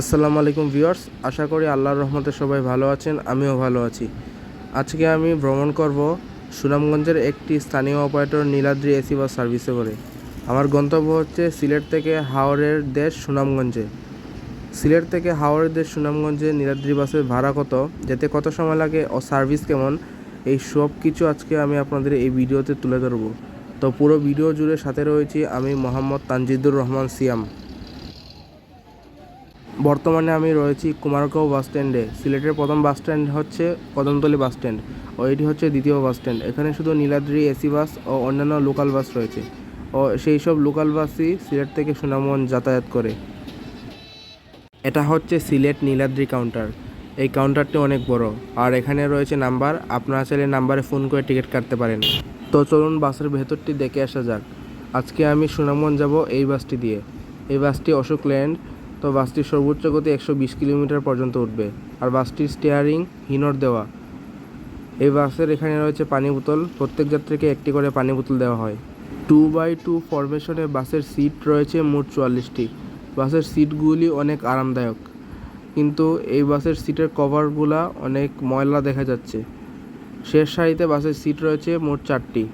আসসালামু আলাইকুম ভিউয়ার্স, আশা করি আল্লাহর রহমতে সবাই ভালো আছেন, আমিও ভালো আছি। আজকে আমি ভ্রমণ করব সুনামগঞ্জের একটি স্থানীয় অপারেটর নীলাদ্রি এসি বাস সার্ভিসে করে। আমার গন্তব্য হচ্ছে সিলেট থেকে হাওড়ের দেশ সুনামগঞ্জে। সিলেট থেকে হাওড়ের দেশ সুনামগঞ্জে নীলাদ্রি বাসের ভাড়া কত, যেতে কত সময় লাগে ও সার্ভিস কেমন, এই সব কিছু আজকে আমি আপনাদের এই ভিডিওতে তুলে ধরবো। তো পুরো ভিডিও জুড়ে সাথে রয়েছি আমি মোহাম্মদ তানজিদুর রহমান সিয়াম। বর্তমানে আমি রয়েছি কুমারগাঁও বাস স্ট্যান্ডে। সিলেটের প্রথম বাস স্ট্যান্ড হচ্ছে কদমতলী বাস স্ট্যান্ড ও এটি হচ্ছে দ্বিতীয় বাস স্ট্যান্ড। এখানে শুধু নীলাদ্রি এসি বাস ও অন্যান্য লোকাল বাস রয়েছে। ও সেই সব লোকাল বাসই সিলেট থেকে সুনামগঞ্জ যাতায়াত করে। এটা হচ্ছে সিলেট নীলাদ্রি কাউন্টার। এই কাউন্টারটি অনেক বড়। আর এখানে রয়েছে নাম্বার। আপনারা চাইলে নাম্বারে ফোন করে টিকিট কাটতে পারেন। তো চলুন বাসের ভেতরটি দেখে আসা যাক। আজকে আমি সুনামগঞ্জ যাব এই বাসটি দিয়ে। এই বাসটি অশোক ল্যান্ড তো বাসটির সর্বোচ্চ গতি একশো বিশ কিলোমিটার পর্যন্ত উঠবে। আর বাসটির স্টিয়ারিং হিনর দেওয়া। এই বাসের এখানে রয়েছে পানি বোতল। প্রত্যেক যাত্রীকে একটি করে পানি বোতল দেওয়া হয়। টু বাই টু ফরমেশনে বাসের সিট রয়েছে মোট চুয়াল্লিশটি। বাসের সিটগুলি অনেক আরামদায়ক। কিন্তু এই বাসের সিটের কভারগুলা অনেক ময়লা দেখা যাচ্ছে। শেষ সারিতে বাসের সিট রয়েছে মোট চারটি।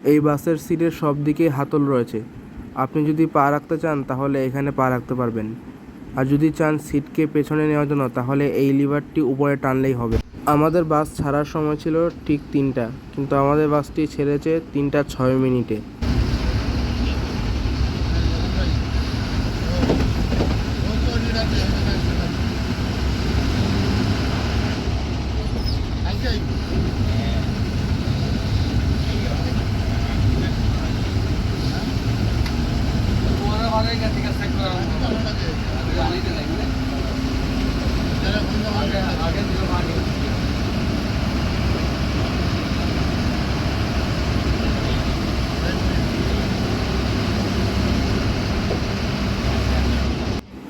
এই বাসের সিটের সব দিকে হাতল রয়েছে। আপনি যদি পা রাখতে চান, তাহলে এখানে পা রাখতে পারবেন। আর যদি চান সিটকে পেছনে নেওয়ার জন্য, তাহলে এই লিভারটি উপরে টানলেই হবে। আমাদের বাস ছাড়ার সময় ছিল ঠিক তিনটা, কিন্তু আমাদের বাসটি ছেড়েছে তিনটা ছয় মিনিটে।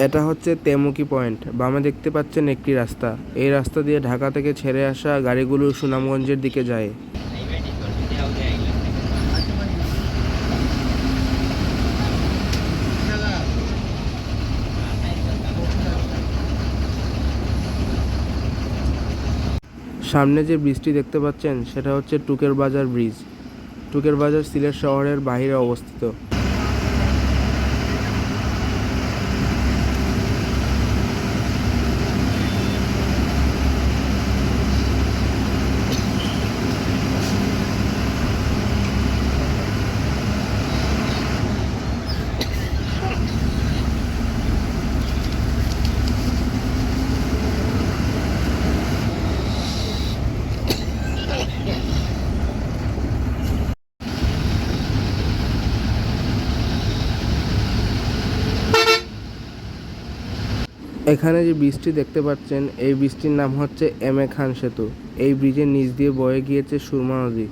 এটা হচ্ছে তেমুকি পয়েন্ট। বামে দেখতে পাচ্ছেন একটি রাস্তা। এই রাস্তা দিয়ে ঢাকা থেকে ছেড়ে আসা গাড়িগুলো সুনামগঞ্জের দিকে যায়। সামনে যে ব্রিজটি দেখতে পাচ্ছেন, সেটা হচ্ছে টুকের বাজার ব্রিজ। টুকের বাজার সিলেট শহরের বাহিরে অবস্থিত। এখানে যে ব্রিজটি দেখতে পাচ্ছেন, এই ব্রিজটির নাম হচ্ছে এম এ খান সেতু। এই ব্রিজের নিচ দিয়ে বয়ে গিয়েছে সুরমা নদী।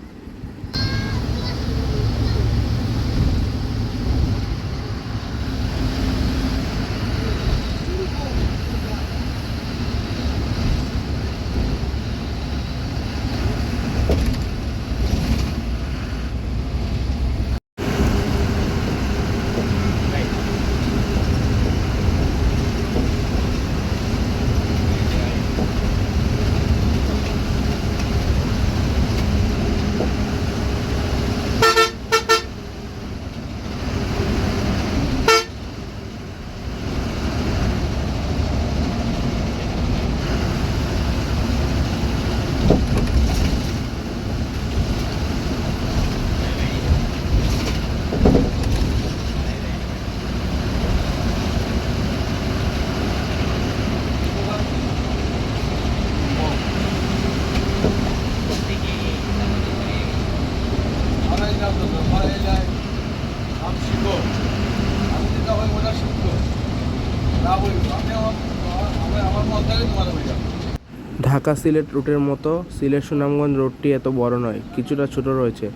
ঢাকা সিলেট রুটের মতো সিলেট সুনামগঞ্জ রোডটি এত বড় নয়, কিছুটা ছোট রয়েছে।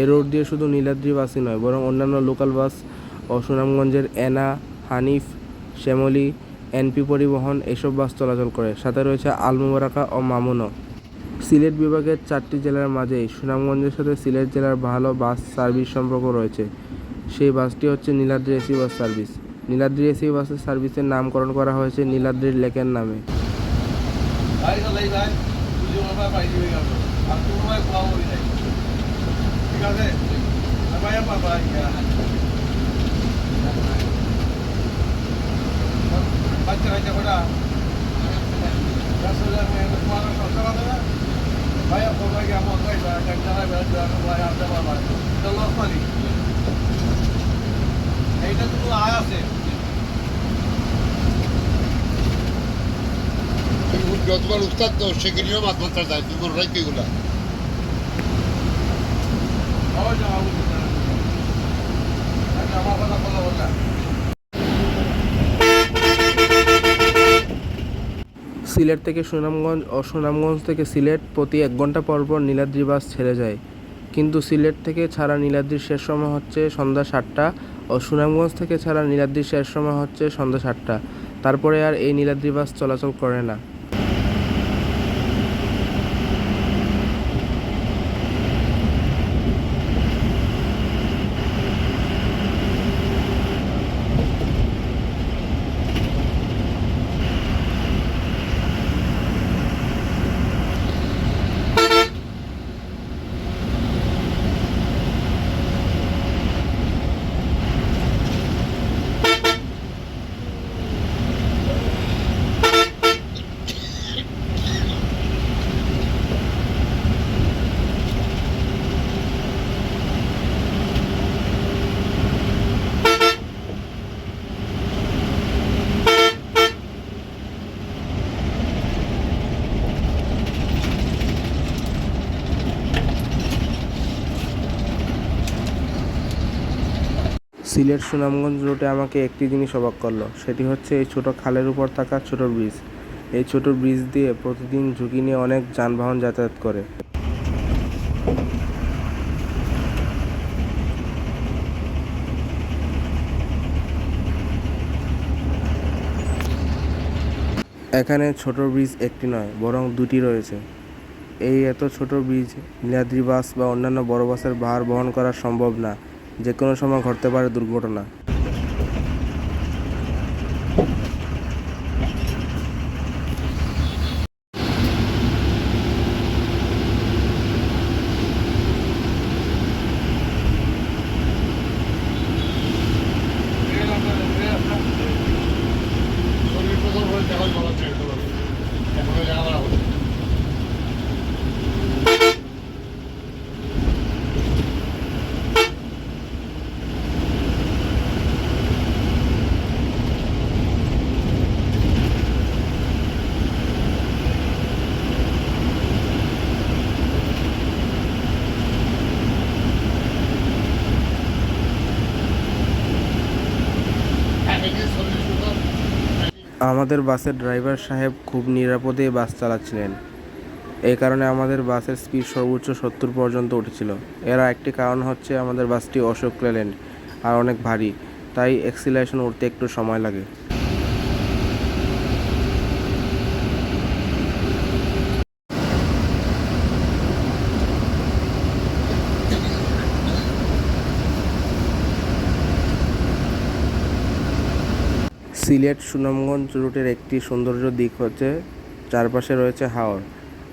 এই রোড দিয়ে শুধু নীলাদ্রি বাসই নয়, বরং অন্যান্য লোকাল বাস ও সুনামগঞ্জের এনা, হানিফ, শ্যামলী, এনপি পরিবহন এসব বাস চলাচল করে। সাথে রয়েছে আলমুবারাকা ও মামুনও। সিলেট বিভাগের চারটি জেলার মাঝেই সুনামগঞ্জের সাথে সিলেট জেলার ভালো বাস সার্ভিস সম্পর্ক রয়েছে। সেই বাসটি হচ্ছে Niladri AC bus service. Niladri AC বাসের সার্ভিসের নামকরণ করা হয়েছে নীলাদ্রির লেকের নামে। ভাই চালাই ভাই পুজো মামা পাই দিবে গেল আর কোনো ভাই খাওয়া হয়ে যায় ঠিক আছে ভাই আমার ভাই বাচ্চা বাচ্চা কটা দশ হাজার তোমার খরচা হবে না ভাই আপনার ভাই আমার ভাই ভাই ভাই আপনার ভাই লস মানি এইটা তো আয় আছে যতবার উস্তাদ তো সেখানেও মাত্রা যায় তুই করে রাখবি এগুলা আমার কথা কথা সিলেট থেকে সুনামগঞ্জ ও সুনামগঞ্জ থেকে সিলেট প্রতি এক ঘণ্টা পরপর পর নীলাদ্রি বাস ছেড়ে যায়। কিন্তু সিলেট থেকে ছাড়া নীলাদ্রির শেষ সময় হচ্ছে সন্ধ্যা সাতটা ও সুনামগঞ্জ থেকে ছাড়া নীলাদ্রির শেষ সময় হচ্ছে সন্ধ্যা সাতটা। তারপরে আর এই নীলাদ্রি বাস চলাচল করে না। সিলেট সুনামগঞ্জ রুটে আমাকে একটি জিনিস অবাক করল। সেটি হচ্ছে এই ছোট খালের উপর থাকা ছোট ব্রিজ। এই ছোট ব্রিজ দিয়ে প্রতিদিন ঝুঁকি নিয়ে অনেক যানবাহন যাতায়াত করে। এখানে ছোট ব্রিজ একটি নয়, বরং দুটি রয়েছে। এই এত ছোট ব্রিজ নীলাদ্রি বাস বা অন্যান্য বড় বাসের ভার বহন করা সম্ভব না। যে কোনো সময় ঘটতে পারে দুর্ঘটনা শরীর প্রথম হয়ে যখন বলা ছেড়ে দেবো এখন জায়গা বলা হচ্ছে হ্যাঁ এদিকে শরীর সুন্দর আমাদের বাসের ড্রাইভার সাহেব খুব নিরাপদে বাস চালাচ্ছিলেন। এই কারণে আমাদের বাসের স্পিড সর্বোচ্চ সত্তর পর্যন্ত উঠেছিল। এর একটি কারণ হচ্ছে আমাদের বাসটি অশোক লেল্যান্ড, আর অনেক ভারী, তাই এক্সিলেশন উঠতে একটু সময় লাগে। সিলেট সুনামগঞ্জ রুটের একটি সৌন্দর্য দিক হচ্ছে, চারপাশে রয়েছে হাওর।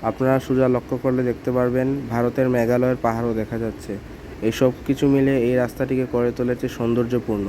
আপনারা সোজা লক্ষ্য করলে দেখতে পারবেন, ভারতের মেঘালয়ের পাহাড়ও দেখা যাচ্ছে। এসব কিছু মিলে এই রাস্তাটিকে করে তুলেছে সৌন্দর্যপূর্ণ।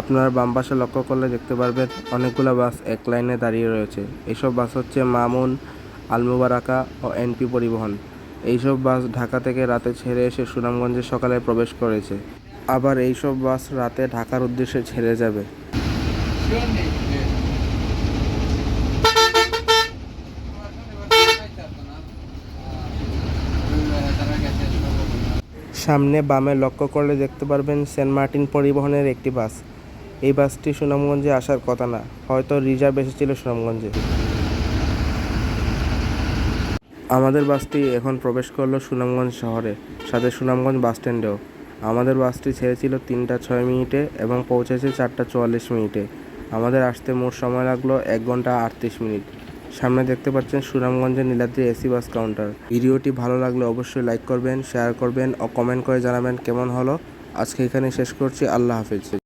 আপনারা বাম পাশে লক্ষ্য করলে দেখতে পারবেন অনেকগুলো বাস এক লাইনে দাঁড়িয়ে রয়েছে। এইসব বাস হচ্ছে মামুন, আলমুবারাকা ও এনপি পরিবহন। এইসব বাস ঢাকা থেকে রাতে ছেড়ে এসে সুনামগঞ্জে সকালে প্রবেশ করেছে। আবার এইসব বাস রাতে ঢাকার উদ্দেশ্যে ছেড়ে যাবে। সামনে বামে লক্ষ্য করলে দেখতে পারবেন সেন্ট মার্টিন পরিবহনের একটি বাস। এই বাসটি সুনামগঞ্জে আসার কথা না, হয়তো রিজার্ভ এসেছিল সুনামগঞ্জে। আমাদের বাসটি এখন প্রবেশ করল সুনামগঞ্জ শহরে, সাথে সুনামগঞ্জ বাস স্ট্যান্ডেও। আমাদের বাসটি ছেড়েছিল তিনটা ছয় মিনিটে এবং পৌঁছেছে চারটা চুয়াল্লিশ মিনিটে। আমাদের আসতে মোট সময় লাগল এক ঘণ্টা আটত্রিশ মিনিট। সামনে দেখতে পাচ্ছেন সুনামগঞ্জের নীলাদ্রি এসি বাস কাউন্টার। ভিডিওটি ভালো লাগলে অবশ্যই লাইক করবেন, শেয়ার করবেন ও কমেন্ট করে জানাবেন কেমন হলো। আজকে এখানে শেষ করছি। আল্লাহ হাফিজ।